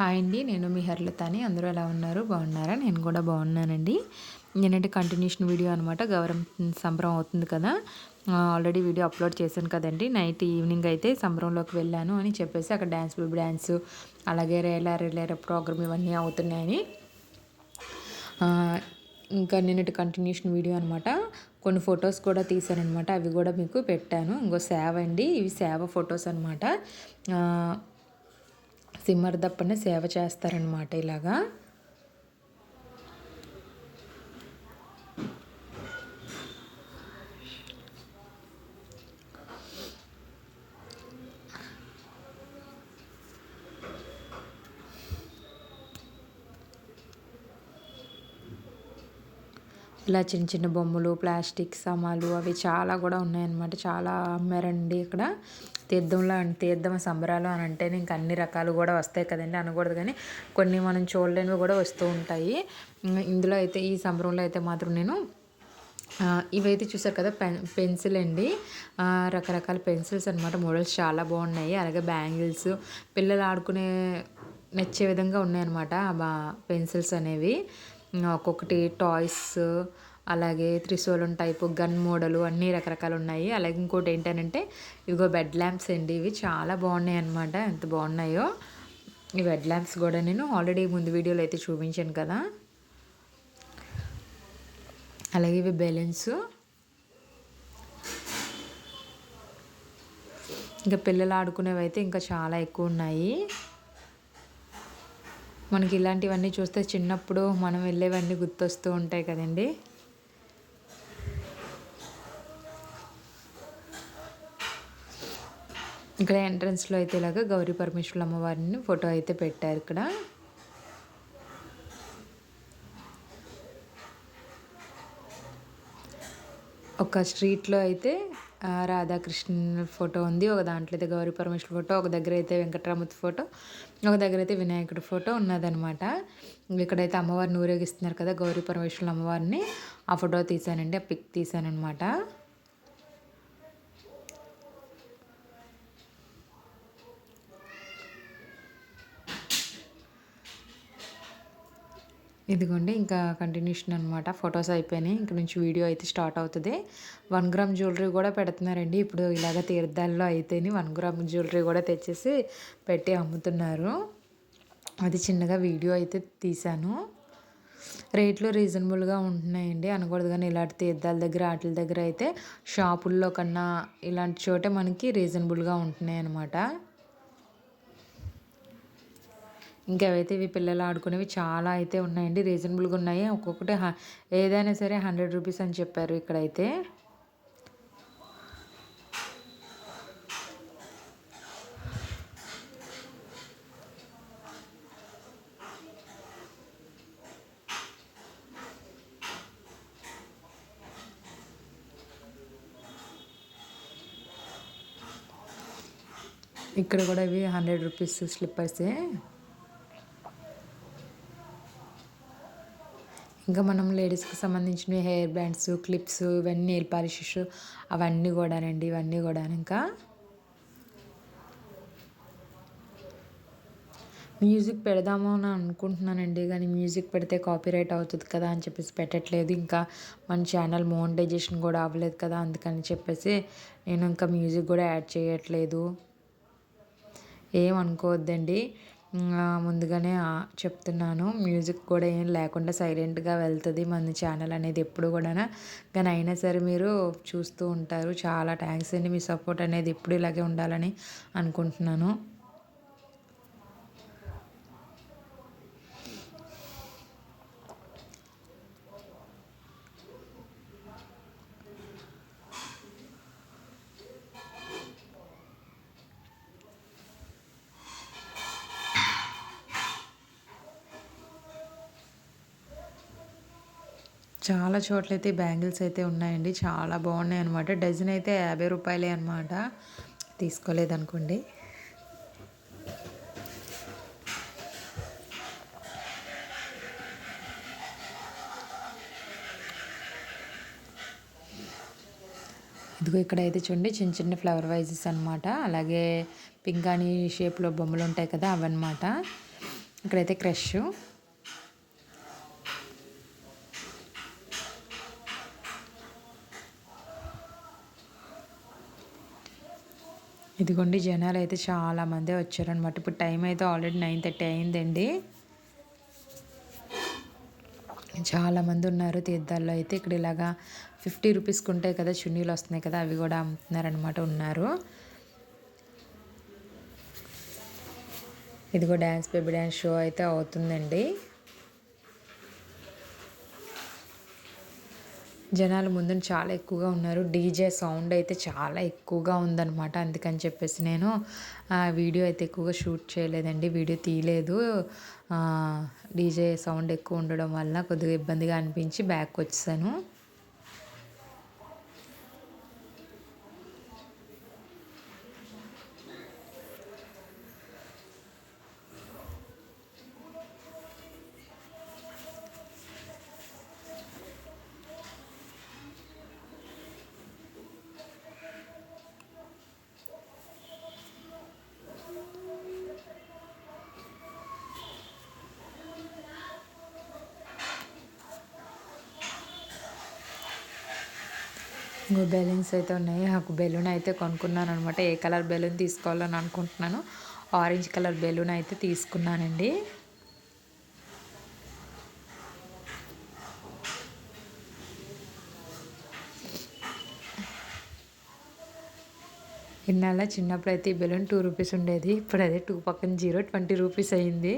Hi అండి నేను మీ హర్లతాని. అందరూ ఎలా ఉన్నారు? బాగున్నారా? నేను కూడా బాగున్నానండి. నేనంటే కంటిన్యూషన్ వీడియో అనమాట గౌరవం సంబరం అవుతుంది కదా. ఆల్రెడీ వీడియో అప్లోడ్ చేశాను కదండి. నైట్ ఈవినింగ్ అయితే సంబరంలోకి వెళ్ళాను అని చెప్పేసి అక్కడ డ్యాన్స్ బేబీ డ్యాన్స్ అలాగే రేలా రేలేర ప్రోగ్రామ్ ఇవన్నీ అవుతున్నాయని. ఇంకా నిన్నటి కంటిన్యూషన్ వీడియో అనమాట కొన్ని ఫొటోస్ కూడా తీశానమాట అవి కూడా మీకు పెట్టాను. ఇంకో సేవ అండి. ఇవి సేవ ఫొటోస్ అనమాట సిమ్మర్దప్పని సేవ చేస్తారనమాట ఇలాగా. ఇలా చిన్న చిన్న బొమ్మలు ప్లాస్టిక్ సామాలు అవి చాలా కూడా ఉన్నాయన్నమాట. చాలా అమ్మారండి ఇక్కడ. తీర్థంలో తీర్థం సంబరాలు అని అంటే ఇంకా అన్ని రకాలు కూడా వస్తాయి కదండి అనకూడదు కానీ కొన్ని మనం చూడలేనివి కూడా వస్తూ ఉంటాయి. ఇందులో అయితే ఈ సంబరంలో అయితే మాత్రం నేను ఇవైతే చూసారు కదా పెన్ పెన్సిల్ అండి. రకరకాల పెన్సిల్స్ అనమాట మోడల్స్ చాలా బాగున్నాయి. అలాగే బ్యాంగిల్స్. పిల్లలు ఆడుకునే నచ్చే విధంగా ఉన్నాయన్నమాట పెన్సిల్స్ అనేవి. ఒక్కొక్కటి టాయ్స్ అలాగే త్రిశూలం టైపు గన్ మోడలు అన్నీ రకరకాలు ఉన్నాయి. అలాగే ఇంకోటి ఏంటంటే ఇదిగో బెడ్ ల్యాంప్స్ అండి. ఇవి చాలా బాగున్నాయి అనమాట ఎంత బాగున్నాయో. ఈ బెడ్ ల్యాంప్స్ కూడా నేను ఆల్రెడీ ముందు వీడియోలో అయితే చూపించాను కదా. అలాగే ఇవి బెలూన్స్. ఇంకా పిల్లలు ఆడుకునేవి అయితే ఇంకా చాలా ఎక్కువ ఉన్నాయి. మనకి ఇలాంటివన్నీ చూస్తే చిన్నప్పుడు మనం వెళ్ళేవన్నీ గుర్తొస్తూ ఉంటాయి కదండి. ఇక్కడ ఎంట్రన్స్లో అయితే ఇలాగ గౌరీ పరమేశ్వరుల అమ్మవారిని ఫోటో అయితే పెట్టారు ఇక్కడ. ఒక స్ట్రీట్లో అయితే రాధాకృష్ణ ఫోటో ఉంది ఒక దాంట్లో అయితే గౌరీ పరమేశ్వర ఫోటో ఒక దగ్గర అయితే వెంకటరామూర్తి ఫోటో ఒక దగ్గర అయితే వినాయకుడి ఫోటో ఉన్నదనమాట ఇక్కడైతే అమ్మవారిని ఊరేగిస్తున్నారు కదా గౌరీ పరమేశ్వరుల అమ్మవారిని. ఆ ఫోటో తీసానండి ఆ పిక్ తీసానమాట ఇదిగోండి ఇంకా కంటిన్యూషన్ అనమాట ఫొటోస్ అయిపోయినాయి. ఇంక నుంచి వీడియో అయితే స్టార్ట్ అవుతుంది. వన్ గ్రామ్ జ్యువెలరీ కూడా పెడుతున్నారండి. ఇప్పుడు ఇలాగ తీర్థాల్లో అయితేనే వన్ గ్రామ్ జ్యువెలరీ కూడా తెచ్చేసి పెట్టి అమ్ముతున్నారు. అది చిన్నగా వీడియో అయితే తీశాను. రేట్లు రీజనబుల్గా ఉంటున్నాయండి. అనకూడదు కానీ ఇలాంటి తీర్థాల దగ్గర వాటి దగ్గర అయితే షాపుల్లో కన్నా ఇలాంటి చోటే మనకి రీజనబుల్గా ఉంటున్నాయి అన్నమాట ఇంకవైతే ఇవి పిల్లలు ఆడుకునేవి చాలా అయితే ఉన్నాయండి. రీజనబుల్గా ఉన్నాయి. ఒక్కొక్కటి ఏదైనా సరే హండ్రెడ్ రూపీస్ అని చెప్పారు ఇక్కడైతే. ఇక్కడ కూడా ఇవి హండ్రెడ్ రూపీస్ స్లిప్పర్సే. ఇంకా మనం లేడీస్కి సంబంధించిన హెయిర్ బ్యాండ్స్ క్లిప్స్ ఇవన్నీ నెయిల్ పాలిషెస్ అవన్నీ కూడానండి ఇవన్నీ కూడా ఇంకా. మ్యూజిక్ పెడదాము అని అనుకుంటున్నానండి కానీ మ్యూజిక్ పెడితే కాపీరైట్ అవుతుంది కదా అని చెప్పేసి పెట్టట్లేదు. ఇంకా మన ఛానల్ మోనిటైజేషన్ కూడా అవ్వలేదు కదా అందుకని చెప్పేసి నేను ఇంకా మ్యూజిక్ కూడా యాడ్ చేయట్లేదు. ఏమనుకోవద్దండి. ముందుగానే చెప్తున్నాను. మ్యూజిక్ కూడా ఏం లేకుండా సైలెంట్గా వెళ్తుంది మన ఛానల్ అనేది ఎప్పుడు కూడా కానీ అయినా సరే మీరు చూస్తూ ఉంటారు. చాలా థ్యాంక్స్ అండి మీ సపోర్ట్ అనేది ఎప్పుడు ఇలాగే ఉండాలని అనుకుంటున్నాను. చాలా చోట్లయితే బ్యాంగిల్స్ అయితే ఉన్నాయండి. చాలా బాగున్నాయి అనమాట డజన్ అయితే యాభై రూపాయలే అనమాట తీసుకోలేదనుకోండి. ఇదిగో ఇక్కడైతే చూడండి చిన్న చిన్న ఫ్లవర్ వైజెస్ అనమాట అలాగే పింగాణి షేప్లో బొమ్మలు ఉంటాయి కదా అవన్నమాట. ఇక్కడైతే క్రష్. ఇదిగోండి జనాలు అయితే చాలామంది వచ్చారనమాట ఇప్పుడు టైం అయితే ఆల్రెడీ నైన్ థర్టీ అయిందండి. చాలామంది ఉన్నారు తీర్థాల్లో అయితే ఇక్కడ ఇలాగా ఫిఫ్టీ రూపీస్కి ఉంటాయి కదా చున్నీలు వస్తున్నాయి కదా అవి కూడా అమ్ముతున్నారనమాట ఉన్నారు. ఇదిగో డ్యాన్స్ బేబీ డ్యాన్స్ షో అయితే అవుతుందండి. జనాలు ముందు చాలా ఎక్కువగా ఉన్నారు. డీజే సౌండ్ అయితే చాలా ఎక్కువగా ఉందన్నమాట. అందుకని చెప్పేసి నేను వీడియో అయితే ఎక్కువగా షూట్ చేయలేదండి. వీడియో తీయలేదు. డీజే సౌండ్ ఎక్కువ ఉండడం వల్ల కొద్దిగా ఇబ్బందిగా అనిపించి బ్యాక్ వచ్చాను బెలూన్స్ అయితే ఉన్నాయి. నాకు బెలూన్ అయితే కొనుక్కున్నాను అనమాట ఏ కలర్ బెలూన్ తీసుకోవాలని అనుకుంటున్నాను ఆరెంజ్ కలర్ బెలూన్ అయితే తీసుకున్నానండి. ఇన్నాళ్ళ చిన్నప్పుడు అయితే ఈ బెలూన్ టూ రూపీస్ ఉండేది. ఇప్పుడు అదే టూ పక్కన జీరో ట్వంటీ రూపీస్ అయింది.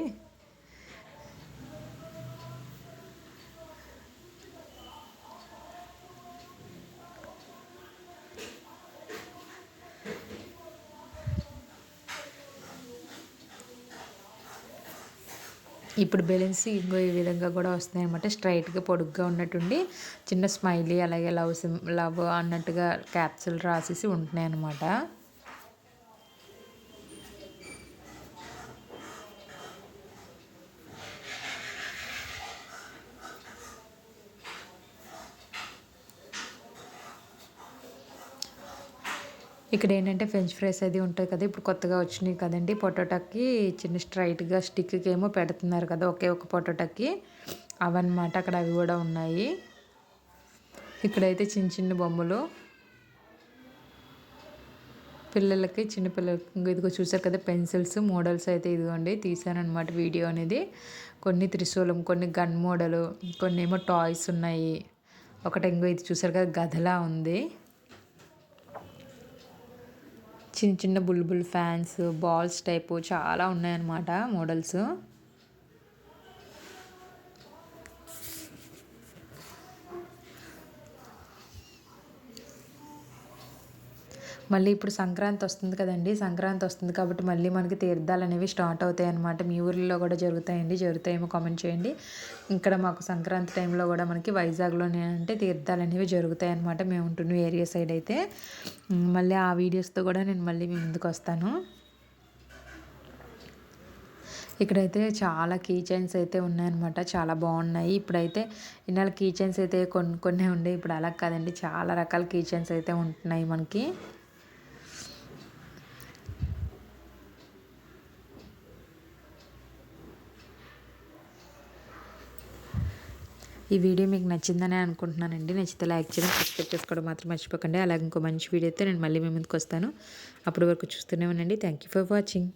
ఇప్పుడు బెలూన్స్ ఇంకో ఈ విధంగా కూడా వస్తున్నాయి అనమాట స్ట్రైట్గా పొడుగ్గా ఉన్నట్టుండి చిన్న స్మైలీ అలాగే లవ్ సిమ్ లవ్ అన్నట్టుగా క్యాప్సుల్ రాసేసి ఉంటున్నాయి అనమాట ఇక్కడ ఏంటంటే ఫ్రెంచ్ ఫ్రైస్ అది ఉంటుంది కదా ఇప్పుడు కొత్తగా వచ్చినాయి కదండి. పొటాటోకి చిన్న స్ట్రైట్గా స్టిక్కి ఏమో పెడుతున్నారు కదా ఒకే ఒక పొటాటోకి. అవన్నమాట అక్కడ అవి కూడా ఉన్నాయి. ఇక్కడైతే చిన్న చిన్న బొమ్మలు. పిల్లలకి చిన్నపిల్లలకి ఇదిగో చూసారు కదా పెన్సిల్స్ మోడల్స్ అయితే ఇదిగోండి తీసానమాట వీడియో అనేది. కొన్ని త్రిశూలం కొన్ని గన్ మోడలు కొన్ని ఏమో టాయ్స్ ఉన్నాయి. ఒకటి ఇంకో ఇది చూసారు కదా గదలా ఉంది. చిన్న చిన్న బుల్బుల్ ఫ్యాన్స్ బాల్స్ టైపు చాలా ఉన్నాయన్నమాట మోడల్స్. మళ్ళీ ఇప్పుడు సంక్రాంతి వస్తుంది కదండి సంక్రాంతి వస్తుంది కాబట్టి మళ్ళీ మనకి తీర్థాలు అనేవి స్టార్ట్ అవుతాయి అనమాట మీ ఊర్లో కూడా జరుగుతాయండి జరుగుతాయేమో కామెంట్ చేయండి. ఇక్కడ మాకు సంక్రాంతి టైంలో కూడా మనకి వైజాగ్లోనే అంటే తీర్థాలు అనేవి జరుగుతాయి అనమాట మేము ఉంటున్న ఏరియా సైడ్ అయితే. మళ్ళీ ఆ వీడియోస్తో కూడా నేను మళ్ళీ మీ ముందుకు వస్తాను. ఇక్కడైతే చాలా కీ చైన్స్ అయితే ఉన్నాయన్నమాట చాలా బాగున్నాయి. ఇప్పుడైతే ఇన్నాళ్ళ కీ చైన్స్ అయితే కొన్ని కొన్ని ఉండే. ఇప్పుడు అలా కాదండి. చాలా రకాల కీ చైన్స్ అయితే ఉంటున్నాయి మనకి. ఈ వీడియో మీకు నచ్చిందని అనుకుంటున్నానండి. నచ్చితే లైక్ చేయడం సబ్స్క్రైబ్ చేసుకోవడం మాత్రం మర్చిపోకండి. అలాగే ఇంకో మంచి వీడియో అయితే నేను మళ్ళీ మీ ముందుకు వస్తాను. అప్పటి వరకు చూస్తూనే ఉండండి. Thank you for watching